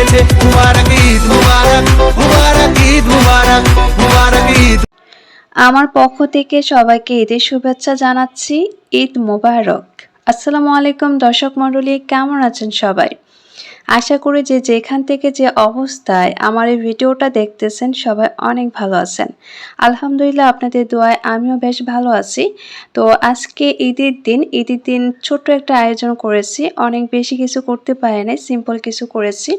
মুবারক ঈদ মুবারক মুবারক ঈদ মুবারক মুবারক ঈদ আমার পক্ষ থেকে সবাইকে ঈদের শুভেচ্ছা জানাচ্ছি। ঈদ মোবারক। আসসালামু আলাইকুম দর্শক মণ্ডলী, কেমন আছেন সবাই? আশা করি যে যেখান থেকে যে অবস্থায় আমার এই ভিডিওটা দেখতেছেন সবাই অনেক ভালো আছেন। আলহামদুলিল্লাহ আপনাদের দোয়ায় আমিও বেশ ভালো আছি। তো আজকে ঈদের দিন ঈদের দিন ছোট্ট একটা আয়োজন করেছি। অনেক বেশি কিছু করতে পারে নাই সিম্পল কিছু করেছি।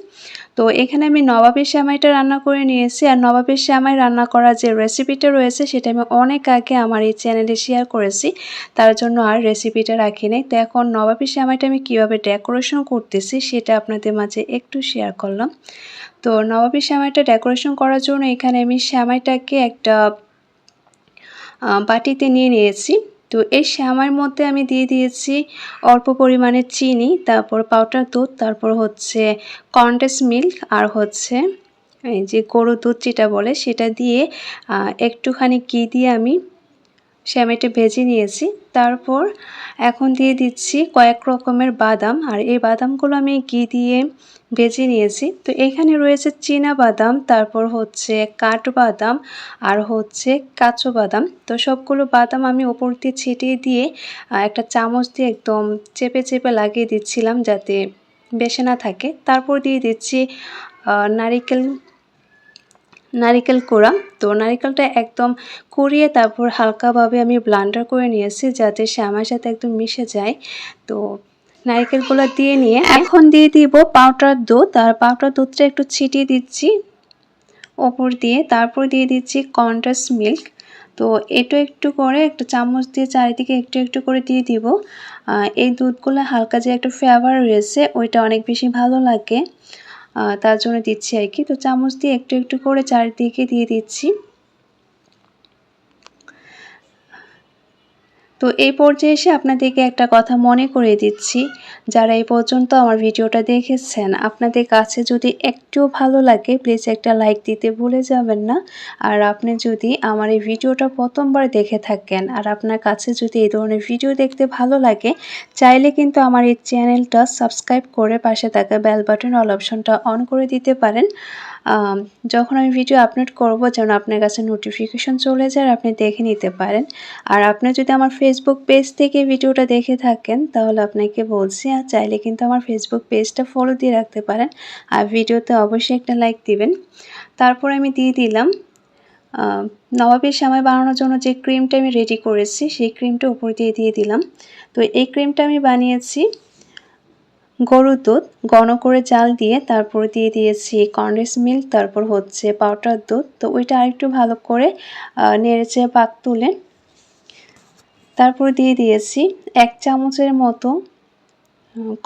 তো এখানে আমি নবাবের শ্যামাইটা রান্না করে নিয়েছি আর নবাবের শ্যামাই রান্না করার যে রেসিপিটা রয়েছে সেটা আমি অনেক আগে আমার এই চ্যানেলে শেয়ার করেছি। তার জন্য আর রেসিপিটা রাখি নাই। তো এখন নবাবের শ্যামাইটা আমি কীভাবে ডেকোরেশন করতেছি সেটা আপনাদের মাঝে একটু শেয়ার করলাম। তো নবাবী শ্যামাইটা ডেকোরেশন করার জন্য এখানে আমি শ্যামাইটাকে একটা বাটিতে নিয়ে নিয়েছি। তো এই শ্যামার মধ্যে আমি দিয়ে দিয়েছি অল্প পরিমাণে চিনি, তারপর পাউডার দুধ, তারপর হচ্ছে কন্ডেন্স মিল্ক আর হচ্ছে এই যে গরুর দুধ যেটা বলে সেটা দিয়ে একটুখানি ঘি দিয়ে আমি শ্যামাইটা ভেজে নিয়েছি। তারপর এখন দিয়ে দিচ্ছি কয়েক রকমের বাদাম। আর এই বাদামগুলো আমি ঘি দিয়ে ভেজে নিয়েছি। তো এখানে রয়েছে চীনা বাদাম, তারপর হচ্ছে কাঠবাদাম আর হচ্ছে কাঁচো বাদাম। তো সবগুলো বাদাম আমি ওপর দিয়ে ছিটিয়ে দিয়ে একটা চামচ দিয়ে একদম চেপে চেপে লাগিয়ে দিচ্ছিলাম যাতে বেশে না থাকে। তারপর দিয়ে দিচ্ছি নারিকেল নারিকেল কোড়া। তো নারিকেলটা একদম কুড়িয়ে তারপর হালকাভাবে আমি ব্লান্ডার করে নিয়েছি যাতে শ্যামার সাথে একদম মিশে যায়। তো নারিকেলগুলো দিয়ে নিয়ে এখন দিয়ে দিব পাউডার দুধ। আর পাউডার দুধটা একটু ছিটিয়ে দিচ্ছি। ওপর দিয়ে তারপর দিয়ে দিচ্ছি কন্ড্রাস মিল্ক তো এটা একটু করে একটা চামচ দিয়ে চারিদিকে একটু একটু করে দিয়ে দিব। এই দুধগুলো হালকা যে একটা ফ্লেভার রয়েছে, ওইটা অনেক বেশি ভালো লাগে। তার জন্য দিচ্ছি আর কি। তো চামচ দিয়ে একটু একটু করে চারিদিকে দিয়ে দিচ্ছি। তো এই পর্যায়ে এসে আপনাদেরকে একটা কথা মনে করে দিচ্ছি। যারা এই পর্যন্ত আমার ভিডিওটা দেখেছেন, আপনাদের কাছে যদি একটু ভালো লাগে প্লিজ একটা লাইক দিতে ভুলে যাবেন না। আর আপনি যদি আমার এই ভিডিওটা প্রথমবার দেখে থাকেন, আর আপনার কাছে যদি এই ধরনের ভিডিও দেখতে ভালো লাগে, চাইলে কিন্তু আমার এই চ্যানেলটা সাবস্ক্রাইব করে পাশে থাকা বেল বাটন অল অপশনটা অন করে দিতে পারেন। যখন আমি ভিডিও আপলোড করব, যেন আপনার কাছে নোটিফিকেশন চলে যায় আর আপনি দেখে নিতে পারেন। আর আপনি যদি আমার ফেসবুক পেজ থেকে ভিডিওটা দেখে থাকেন, তাহলে আপনাকে বলছি, আর চাইলে কিন্তু আমার ফেসবুক পেজটা ফলো দিয়ে রাখতে পারেন। আর ভিডিওতে অবশ্যই একটা লাইক দিবেন। তারপর আমি দিয়ে দিলাম নবাবের সময় বানানোর জন্য যে ক্রিমটা আমি রেডি করেছি, সেই ক্রিমটা উপর দিয়ে দিয়ে দিলাম। তো এই ক্রিমটা আমি বানিয়েছি গরুর দুধ ঘন করে জাল দিয়ে তারপর দিয়ে দিয়েছি কন্ডেন্স মিল্ক তারপর হচ্ছে পাউডার দুধ। তো ওইটা আরেকটু ভালো করে নেড়েচে পাক তুলে তারপর দিয়ে দিয়েছি এক চামচের মতো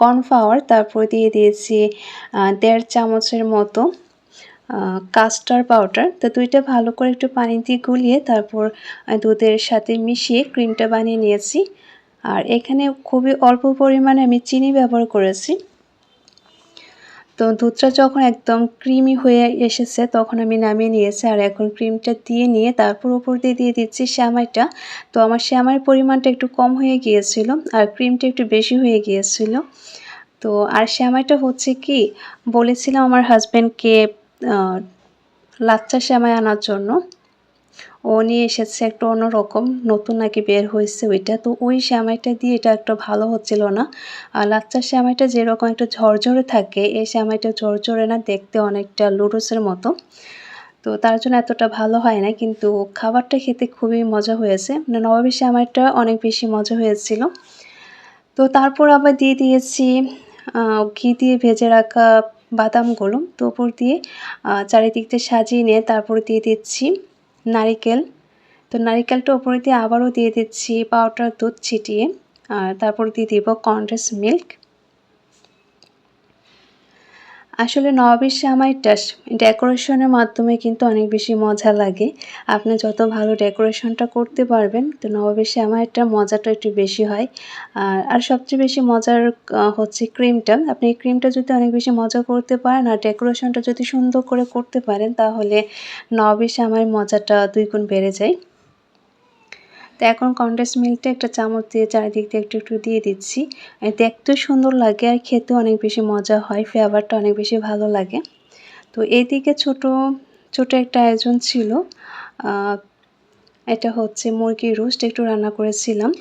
কর্নফ্লাওয়ার তারপর দিয়ে দিয়েছি দেড় চামচের মতো কাস্টার পাউডার তো দুইটা ভালো করে একটু পানি দিয়ে গুলিয়ে তারপর দুধের সাথে মিশিয়ে ক্রিমটা বানিয়ে নিয়েছি। আর এখানে খুবই অল্প পরিমাণে আমি চিনি ব্যবহার করেছি। তো দুধটা যখন একদম ক্রিমি হয়ে এসেছে, তখন আমি নামিয়ে নিয়েছি আর এখন ক্রিমটা দিয়ে নিয়ে তারপর উপর দিয়ে দিয়ে দিচ্ছি শ্যামাইটা। তো আমার শ্যামাইয়ের পরিমাণটা একটু কম হয়ে গিয়েছিল আর ক্রিমটা একটু বেশি হয়ে গিয়েছিল। তো আর শ্যামাইটা হচ্ছে কি, বলেছিলাম আমার হাজব্যান্ডকে লাচ্চা শ্যামাই আনার জন্য। ও নিয়ে এসেছে একটা অন্যরকম নতুন নাকি বের হয়েছে ওইটা। তো ওই শ্যামাইটা দিয়ে এটা একটা ভালো হচ্ছিল না। আর লাচ্চার শ্যামাইটা যেরকম একটা ঝরঝরে থাকে এই শ্যামাইটা ঝরঝরে না দেখতে অনেকটা লুডোসের মতো। তো তার জন্য এতটা ভালো হয় না কিন্তু খাবারটা খেতে খুবই মজা হয়েছে। মানে নবাবী শ্যামাইটা অনেক বেশি মজা হয়েছিল। তো তারপর আবার দিয়ে দিয়েছি ঘি দিয়ে ভেজে রাখা বাদামগুলো তো উপর দিয়ে আহ, চারিদিক দিয়ে সাজিয়ে নিয়ে তারপর দিয়ে দিচ্ছি নারিকেল। তো নারিকেলটা ওপরে দিয়ে আবারও দিয়ে দিচ্ছি পাউডার দুধ ছিটিয়ে। আর তারপর দিয়ে দিব কন্ডেন্স মিল্ক। আসলে নবাবের শ্যামাইটা ডেকোরেশনের মাধ্যমে কিন্তু অনেক বেশি মজা লাগে। আপনি যত ভালো ডেকোরেশনটা করতে পারবেন, তো নবাবের শ্যামাইটা মজাটা একটু বেশি হয়। আর আর সবচেয়ে বেশি মজার হচ্ছে ক্রিমটা। আপনি এই ক্রিমটা যদি অনেক বেশি মজা করতে পারেন আর ডেকোরেশনটা যদি সুন্দর করে করতে পারেন, তাহলে নবাবের শ্যামাইয়ের মজাটা দুই গুণ বেড়ে যায়। তো এখন কন্ডেন্স মিল্কটা একটা চামচ দিয়ে চারিদিক দিয়ে একটু একটু দিয়ে দিচ্ছি। দেখতে সুন্দর লাগে আর খেতে অনেক বেশি মজা হয় ফ্লেভারটা অনেক বেশি ভালো লাগে। তো এইদিকে ছোট ছোট একটা আয়োজন ছিল। এটা হচ্ছে মুরগির রোস্ট, একটু রান্না করেছিলাম।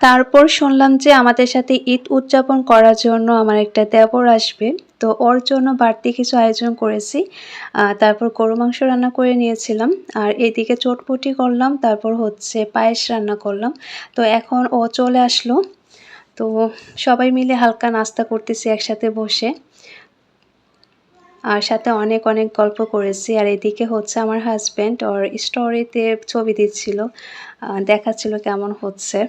তারপর শুনলাম যে আমাদের সাথে ঈদ উদযাপন করার জন্য আমার একটা দেবর আসবে। তো ওর জন্য বাড়তি কিছু আয়োজন করেছি। তারপর গরু মাংস রান্না করে নিয়েছিলাম। আর এদিকে চটপটি করলাম, তারপর হচ্ছে পায়েস রান্না করলাম। তো এখন ও চলে আসলো। তো সবাই মিলে হালকা নাস্তা করতেছি একসাথে বসে। আর সাথে অনেক অনেক গল্প করেছি। আর এদিকে হচ্ছে আমার হাজব্যান্ড ওর স্টোরিতে ছবি দিচ্ছিল। দেখাচ্ছিল কেমন হচ্ছে।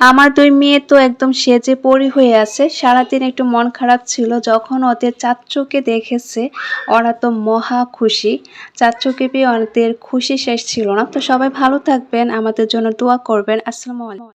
আমার দুই মেয়ে তো একদম সেজে পড়ি হয়ে আছে। সারাদিন একটু মন খারাপ ছিল। যখন ওদের চাচ্চুকে দেখেছে, ওরা তো মহা খুশি। চাচ্চুকে পেয়ে ওদের খুশি শেষ ছিল না। তো সবাই ভালো থাকবেন। আমাদের জন্য দোয়া করবেন। আসসালামু আলাইকুম।